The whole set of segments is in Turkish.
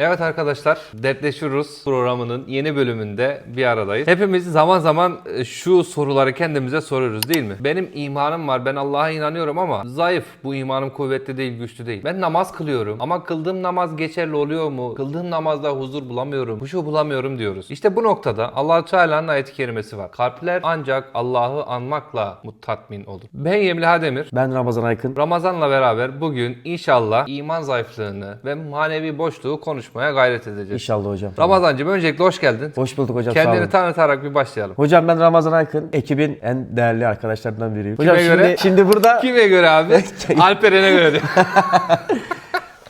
Evet arkadaşlar, Dertleşiyoruz programının yeni bölümünde bir aradayız. Hepimiz zaman zaman e, şu soruları kendimize soruyoruz değil mi? Benim imanım var, ben Allah'a inanıyorum ama zayıf. Bu imanım kuvvetli değil, güçlü değil. Ben namaz kılıyorum ama kıldığım namaz geçerli oluyor mu? Kıldığım namazda huzur bulamıyorum, huşu bulamıyorum diyoruz. İşte bu noktada allah Teala'nın ayet-i kerimesi var. Kalpler ancak Allah'ı anmakla muttatmin olur. Ben Yemliha Demir. Ben Ramazan Aykın. Ramazan'la beraber bugün inşallah iman zayıflığını ve manevi boşluğu konuşmaya gayret edeceğiz. İnşallah hocam. Ramazancığım öncelikle hoş geldin. Hoş bulduk hocam sağ Kendini olun. tanıtarak bir başlayalım. Hocam ben Ramazan Aykın. Ekibin en değerli arkadaşlarından biriyim. Hocam Kime şimdi, göre? şimdi burada Kime göre abi? Alperen'e göre.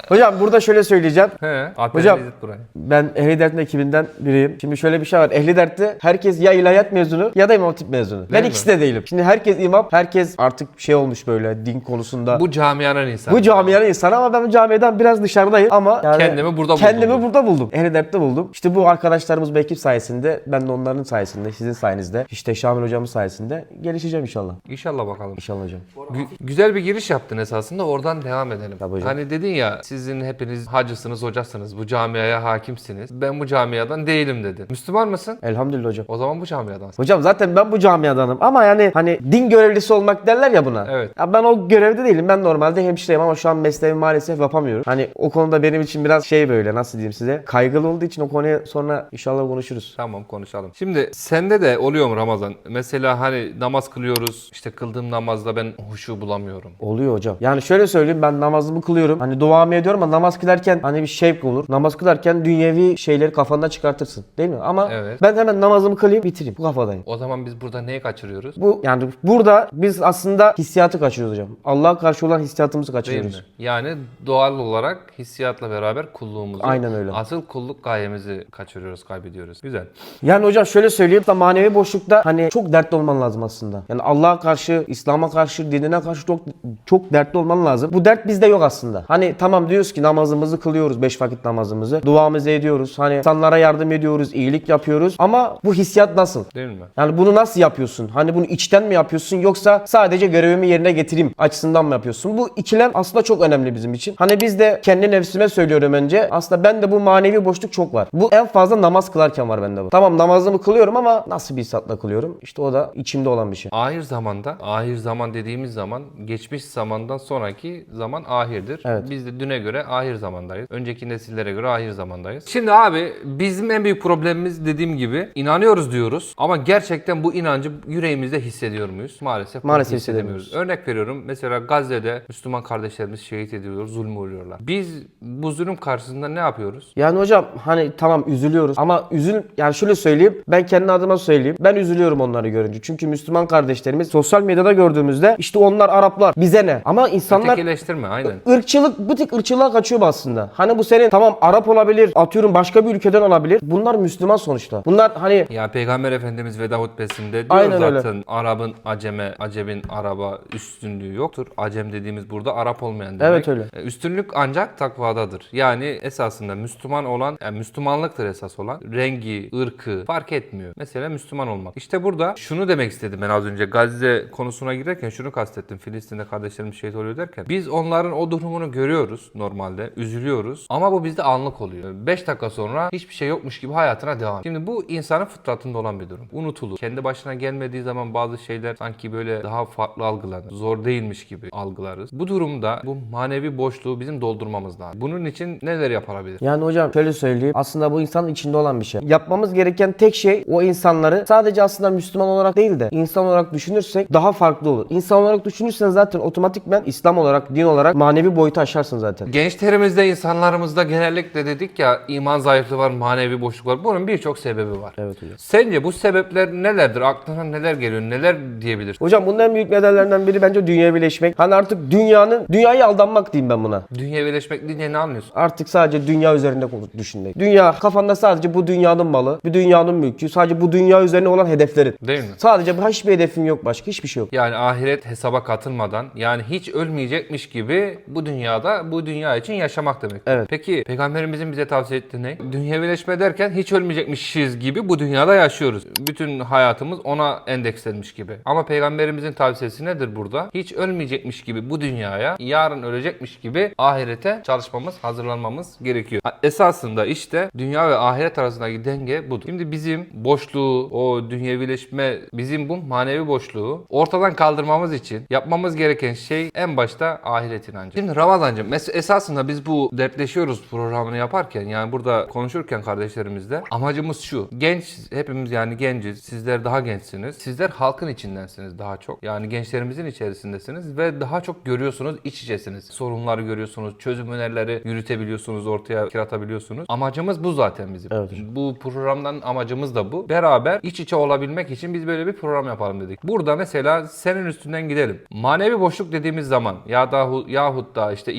hocam burada şöyle söyleyeceğim. He, Hocam- burayı. Ben Ehli Dert'in ekibinden biriyim. Şimdi şöyle bir şey var. Ehli Dert'te herkes ya ilahiyat mezunu ya da imam hatip mezunu. ben mi? ikisi de değilim. Şimdi herkes imam, herkes artık şey olmuş böyle din konusunda. Bu, Bu camianın insanı. camianın insanı ama ben bu camiadan biraz dışarıdayım ama yani Kendimi burada buldum. Kendimi burada buldum. Ehli Dert'te buldum. İşte bu arkadaşlarımız bu ekip sayesinde ben de onların sayesinde, sizin sayenizde, işte Şamil hocamın sayesinde gelişeceğim inşallah. İnşallah bakalım. İnşallah hocam. Gü- güzel bir giriş yaptın esasında oradan devam edelim. Tabii hocam. Hani dedin ya sizin hepiniz hacısınız, hocasınız, bu camiaya hakimsiniz. Ben bu camiadan değilim dedin. Müslüman mısın? Elhamdülillah hocam. O zaman bu camiadansın. Hocam zaten ben bu camiadanım ama yani hani din görevlisi olmak derler ya buna. Evet. Ya ben o görevde değilim. Ben normalde hemşireyim ama şu an mesleğimi maalesef yapamıyorum. Hani o konuda benim için biraz şey böyle nasıl diyeyim size kaygılı olduğu için o konuya sonra inşallah konuşuruz. Tamam konuşalım. Şimdi sende de oluyor mu Ramazan? Mesela hani namaz kılıyoruz. işte kıldığım namazda ben huşu bulamıyorum. Oluyor hocam. Yani şöyle söyleyeyim ben namazımı kılıyorum. Hani duamı ediyorum ama namaz kılarken hani bir şevk olur. Namaz kılarken dünyevi şeyleri kafandan çıkartırsın. Değil mi? Ama Evet. ben hemen namazımı kılayım bitireyim. Bu kafadayım. O zaman biz burada neyi kaçırıyoruz? Bu yani burada biz aslında hissiyatı kaçırıyoruz hocam. Allah'a karşı olan hissiyatımızı Değil kaçırıyoruz. mi? Yani doğal olarak hissiyatla beraber kulluğumuzu, Aynen öyle. asıl kulluk gayemizi kaçırıyoruz, kaybediyoruz. Güzel. Yani hocam şöyle söyleyeyim da manevi boşlukta hani çok dertli olman lazım aslında. Yani Allah'a karşı, İslam'a karşı, dinine karşı çok çok dertli olman lazım. Bu dert bizde yok aslında. Hani tamam diyoruz ki namazımızı kılıyoruz, beş vakit namazımızı. Duamızı ediyoruz. Hani insanlara yardım ediyoruz, iyilik yapıyoruz. Ama bu hissiyat nasıl? Değil mi? Yani bunu nasıl yapıyorsun? Hani bunu içten mi yapıyorsun yoksa sadece görevimi yerine getireyim açısından mı yapıyorsun? Bu ikilem aslında çok önemli bizim için. Hani biz de kendi nefsime söylüyorum önce. Aslında ben de bu manevi boşluk çok var. Bu en fazla namaz kılarken var bende bu. Tamam namazımı kılıyorum ama nasıl bir hissiyatla kılıyorum? İşte o da içimde olan bir şey. Ahir zamanda, ahir zaman dediğimiz zaman geçmiş zamandan sonraki zaman ahirdir. Evet. Biz de düne göre ahir zamandayız. Önceki nesillere göre ahir zamandayız. Şimdi abi bizim en büyük problemimiz dediğim gibi inanıyoruz diyoruz ama gerçekten bu inancı yüreğimizde hissediyor muyuz? Maalesef, Maalesef hissedemiyoruz. Örnek veriyorum mesela Gazze'de Müslüman kardeşlerimiz şehit ediliyor, zulmü uğruyorlar. Biz bu zulüm karşısında ne yapıyoruz? Yani hocam hani tamam üzülüyoruz ama üzül yani şöyle söyleyeyim ben kendi adıma söyleyeyim ben üzülüyorum onları görünce. Çünkü Müslüman kardeşlerimiz sosyal medyada gördüğümüzde işte onlar Araplar bize ne? Ama insanlar Tekileştirme aynen. ırkçılık bu tık ırkçılığa kaçıyor bu aslında. Hani bu senin tamam Arap olabilir, atıyorum başka bir ülkeden olabilir. Bunlar Müslüman sonuçta. Bunlar hani Ya Peygamber Efendimiz veda hutbesinde diyor Aynen öyle. zaten Arap'ın aceme, Acem'in Araba üstünlüğü yoktur. Acem dediğimiz burada Arap olmayan demek. Evet, öyle. E, Üstünlük ancak takvadadır. Yani esasında Müslüman olan, yani Müslümanlıktır esas olan. Rengi, ırkı fark etmiyor. Mesela Müslüman olmak. İşte burada şunu demek istedim ben az önce Gazze konusuna girerken şunu kastettim. Filistin'de kardeşlerimiz şehit oluyor derken. Biz onların o durumunu görüyoruz normalde. Üzülüyoruz. Ama bu bizde anlık oluyor. 5 dakika sonra hiçbir şey yokmuş gibi hayatına devam. Şimdi bu insanın fıtratında olan bir durum. Unutulur. Kendi başına gelmediği zaman bazı şeyler sanki böyle daha farklı algılanır. Zor değilmiş gibi algılarız. Bu durumda bu manevi boşluğu bizim doldurmamız lazım. Bunun için neler yapılabilir? yani hocam şöyle söyleyeyim. Aslında bu insanın içinde olan bir şey. Yapmamız gereken tek şey o insanları sadece aslında Müslüman olarak değil de insan olarak düşünürsek daha farklı olur. İnsan olarak düşünürsen zaten otomatikmen İslam olarak, din olarak manevi boyutu aşarsın zaten. Gençlerimizde, insanlarımızda genellikle dedik ya iman zayıflığı var, manevi boşluk var. Bunun birçok sebebi var. Evet hocam. Sence bu sebepler nelerdir? Aklına neler geliyor? Neler diyebilirsin? Hocam bunun en büyük nedenlerinden biri bence dünya birleşmek. Hani artık dünyanın, dünyayı aldanmak diyeyim ben buna. Dünyevileşmek deyince ne anlıyorsun? Artık sadece dünya üzerinde düşünmek. Dünya kafanda sadece bu dünyanın malı, bir dünyanın mülkü, sadece bu dünya üzerine olan hedeflerin. Değil mi? Sadece bu hiçbir hedefin yok başka, hiçbir şey yok. Yani ahiret hesaba katılmadan yani hiç ölmeyecekmiş gibi bu dünyada bu dünya dünya için yaşamak demek. Evet. Peki peygamberimizin bize tavsiye ettiği ne? Dünyevileşme derken hiç ölmeyecekmişiz gibi bu dünyada yaşıyoruz. Bütün hayatımız ona endekslenmiş gibi. Ama peygamberimizin tavsiyesi nedir burada? Hiç ölmeyecekmiş gibi bu dünyaya, yarın ölecekmiş gibi ahirete çalışmamız, hazırlanmamız gerekiyor. Esasında işte dünya ve ahiret arasındaki denge budur. Şimdi bizim boşluğu, o dünyevileşme, bizim bu manevi boşluğu ortadan kaldırmamız için yapmamız gereken şey en başta ahiret inancı. Şimdi Ramazancığım mes- esasında biz bu dertleşiyoruz programını yaparken yani burada konuşurken kardeşlerimizle amacımız şu. Genç hepimiz yani genciz. Sizler daha gençsiniz. Sizler halkın içindensiniz daha çok. Yani gençlerimizin içerisindesiniz ve daha çok görüyorsunuz iç içesiniz. Sorunları görüyorsunuz. Çözüm önerileri yürütebiliyorsunuz. Ortaya kiratabiliyorsunuz. Amacımız bu zaten bizim. Evet. Bu programdan amacımız da bu. Beraber iç içe olabilmek için biz böyle bir program yapalım dedik. Burada mesela senin üstünden gidelim. Manevi boşluk dediğimiz zaman ya da yahut da işte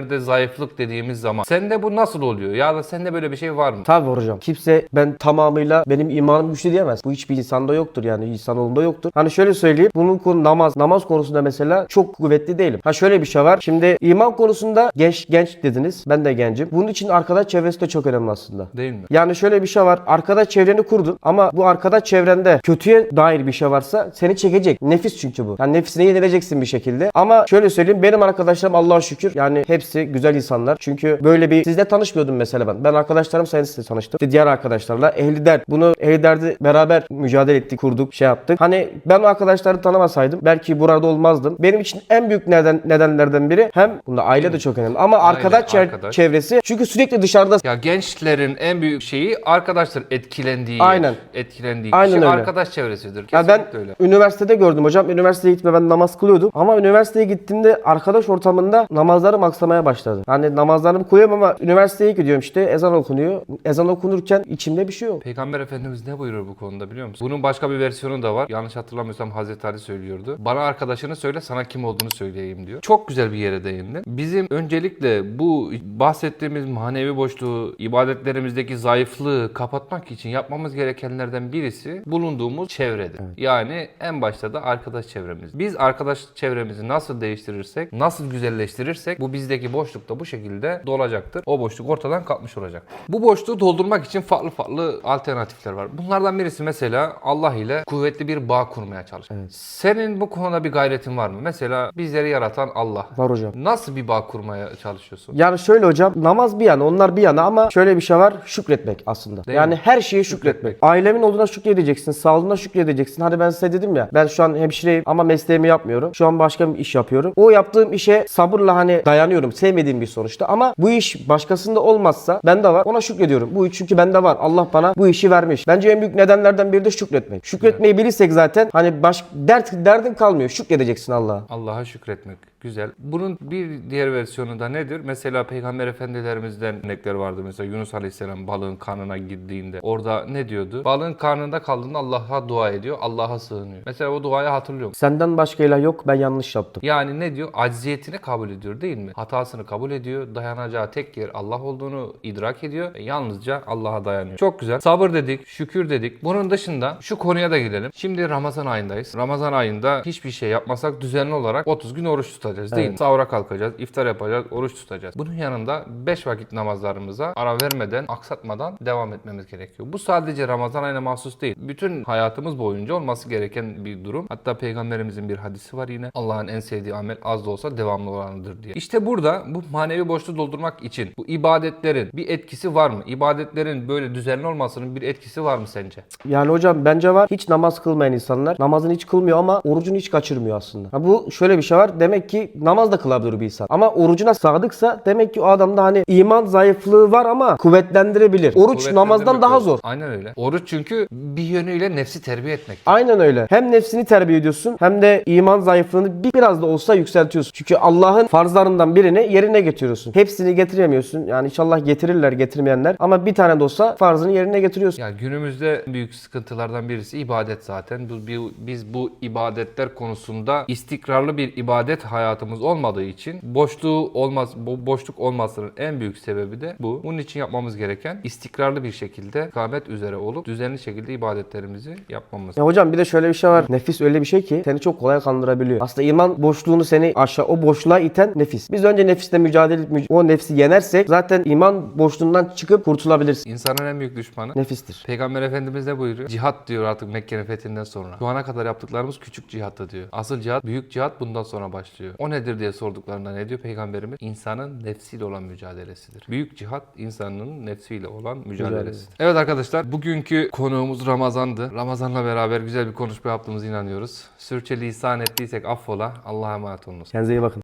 ibadetlerde zayıflık dediğimiz zaman sende bu nasıl oluyor? Ya da sende böyle bir şey var mı? Tabii hocam. Kimse ben tamamıyla benim imanım güçlü diyemez. Bu hiçbir insanda yoktur yani insanoğlunda yoktur. Hani şöyle söyleyeyim. Bunun konu namaz. Namaz konusunda mesela çok kuvvetli değilim. Ha şöyle bir şey var. Şimdi iman konusunda genç genç dediniz. Ben de gencim. Bunun için arkadaş çevresi de çok önemli aslında. Değil mi? Yani şöyle bir şey var. Arkadaş çevreni kurdun ama bu arkadaş çevrende kötüye dair bir şey varsa seni çekecek. Nefis çünkü bu. Yani nefsine yenileceksin bir şekilde. Ama şöyle söyleyeyim benim arkadaşlarım Allah'a şükür yani hepsi güzel insanlar. Çünkü böyle bir sizle tanışmıyordum mesela ben. Ben arkadaşlarım sayesinde tanıştım. İşte diğer arkadaşlarla ehli dert. Bunu ehli derdi beraber mücadele ettik, kurduk, şey yaptık. Hani ben o arkadaşları tanımasaydım belki burada olmazdım. Benim için en büyük neden nedenlerden biri hem bunda aile de çok önemli ama Aile, arkadaş, arkadaş. çevresi çünkü sürekli dışarıda Ya gençlerin en büyük şeyi arkadaşlar etkilendiği Aynen. yer. Etkilendiği Aynen kişi öyle. arkadaş çevresidir. Ya ben Kesinlikle öyle. üniversitede gördüm hocam. Üniversiteye gitme ben namaz kılıyordum. Ama üniversiteye gittiğimde arkadaş ortamında namazlarım aksamaya başladı. Hani namazlarımı koyuyorum ama üniversiteye gidiyorum işte ezan okunuyor. Ezan okunurken içimde bir şey yok. Peygamber Efendimiz ne buyurur bu konuda biliyor musun? Bunun başka bir versiyonu da var. Yanlış hatırlamıyorsam Hazreti Ali söylüyordu. Bana arkadaşını söyle sana kim olduğunu söyleyeyim diyor. Çok güzel bir yere değindin. Bizim öncelikle bu bahsettiğimiz manevi boşluğu, ibadetlerimizdeki zayıflığı kapatmak için yapmamız gerekenlerden birisi bulunduğumuz çevredir. Yani en başta da arkadaş çevremiz. Biz arkadaş çevremizi nasıl değiştirirsek, nasıl güzelleştirirsek bu bizdeki boşluk da bu şekilde dolacaktır. O boşluk ortadan kalkmış olacak. Bu boşluğu doldurmak için farklı farklı alternatifler var. Bunlardan birisi mesela Allah ile kuvvetli bir bağ kurmaya çalışmak. Senin bu konuda bir gayretin var mı? Mesela bizleri yaratan Allah. Var hocam. Nasıl bir bağ kurmaya çalışıyorsun? Yani şöyle hocam namaz bir yana onlar bir yana ama şöyle bir şey var şükretmek aslında. Değil yani mi? her şeye şükretmek. Ailemin olduğuna şükredeceksin, sağlığına şükredeceksin. Hadi ben size dedim ya ben şu an hemşireyim ama mesleğimi yapmıyorum. Şu an başka bir iş yapıyorum. O yaptığım işe sabırla hani dayanıyorum. Sevmediğim bir sonuçta ama bu iş başkasında olmazsa bende var. Ona şükrediyorum. Bu iş çünkü bende var. Allah bana bu işi vermiş. Bence en büyük nedenlerden biri de şükretmek. Şükretmeyi bilirsek zaten hani baş dert derdin kalmıyor. Şükredeceksin Allah'a. Allah'a şükretmek. Güzel. Bunun bir diğer versiyonu da nedir? Mesela Peygamber Efendilerimizden örnekler vardı. Mesela Yunus Aleyhisselam balığın karnına girdiğinde orada ne diyordu? Balığın karnında kaldığında Allah'a dua ediyor. Allah'a sığınıyor. Mesela o duayı hatırlıyor musun? Senden başka ilah yok ben yanlış yaptım. Yani ne diyor? Acziyetini kabul ediyor değil mi? Hatasını kabul ediyor. Dayanacağı tek yer Allah olduğunu idrak ediyor. ve yalnızca Allah'a dayanıyor. Çok güzel. Sabır dedik, şükür dedik. Bunun dışında şu konuya da gidelim. Şimdi Ramazan ayındayız. Ramazan ayında hiçbir şey yapmasak düzenli olarak 30 gün oruç tutacağız değil mi? Sahura kalkacağız, iftar yapacağız, oruç tutacağız. Bunun yanında 5 vakit namazlarımıza ara vermeden, aksatmadan devam etmemiz gerekiyor. Bu sadece Ramazan ayına mahsus değil. Bütün hayatımız boyunca olması gereken bir durum. Hatta peygamberimizin bir hadisi var yine. Allah'ın en sevdiği amel az da olsa devamlı olanıdır diye. İşte burada bu manevi boşluğu doldurmak için bu ibadetlerin bir etkisi var mı? İbadetlerin böyle düzenli olmasının bir etkisi var mı sence? Yani hocam bence var. Hiç namaz kılmayan insanlar namazını hiç kılmıyor ama orucunu hiç kaçırmıyor aslında. Ha bu şöyle bir şey var. Demek ki namaz da kılabilir bir insan. Ama orucuna sadıksa demek ki o adamda hani iman zayıflığı var ama kuvvetlendirebilir. Oruç namazdan daha zor. Aynen öyle. Oruç çünkü bir yönüyle nefsi terbiye etmek. Aynen öyle. Hem nefsini terbiye ediyorsun hem de iman zayıflığını bir biraz da olsa yükseltiyorsun. Çünkü Allah'ın farzlarından birini yerine getiriyorsun. Hepsini getiremiyorsun. Yani inşallah getirirler getirmeyenler. Ama bir tane de olsa farzını yerine getiriyorsun. Ya günümüzde büyük sıkıntılardan birisi ibadet zaten. Biz bu ibadetler konusunda istikrarlı bir ibadet hayatımız olmadığı için boşluğu olmaz, bu boşluk olmasının en büyük sebebi de bu. Bunun için yapmamız gereken istikrarlı bir şekilde kamet üzere olup düzenli şekilde ibadetlerimizi yapmamız. Ya hocam bir de şöyle bir şey var. Nefis öyle bir şey ki seni çok kolay kandırabiliyor. Aslında iman boşluğunu seni aşağı o boşluğa iten nefis. Biz önce nefisle mücadele mü- o nefsi yenersek zaten iman boşluğundan çıkıp kurtulabilirsin. İnsanın en büyük düşmanı Nefistir. Peygamber Efendimiz ne buyuruyor? Cihat diyor artık Mekke'nin fethinden sonra. Şu ana kadar yaptıklarımız küçük cihattı diyor. Asıl cihat, büyük cihat bundan sonra başlıyor. O nedir diye sorduklarında ne diyor Peygamberimiz? İnsanın nefsiyle olan mücadelesidir. Büyük cihat insanın nefsiyle olan mücadelesidir. Evet arkadaşlar bugünkü konuğumuz Ramazan'dı. Ramazan'la beraber güzel bir konuşma yaptığımıza inanıyoruz. Sürçülisan ettiysek affola. Allah'a emanet olunuz. Kendinize iyi bakın.